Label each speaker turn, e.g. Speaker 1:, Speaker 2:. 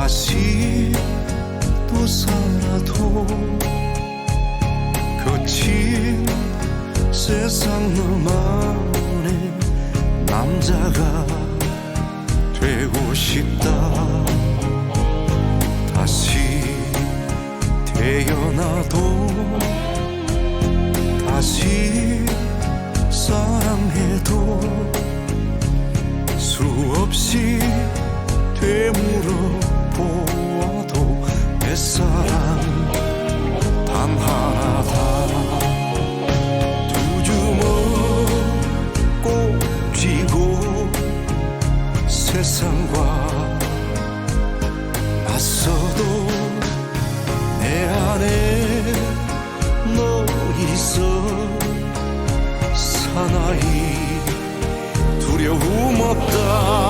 Speaker 1: 다시 또 살아도 거친 세상 너만의 남자가 되고 싶다. 다시 태어나도 다시 사랑해도 수없이 되물어 사랑 단 하나다 두 주먹 꼭 쥐고 세상과 맞서도 내 안에 너 있어 사나이 두려움 없다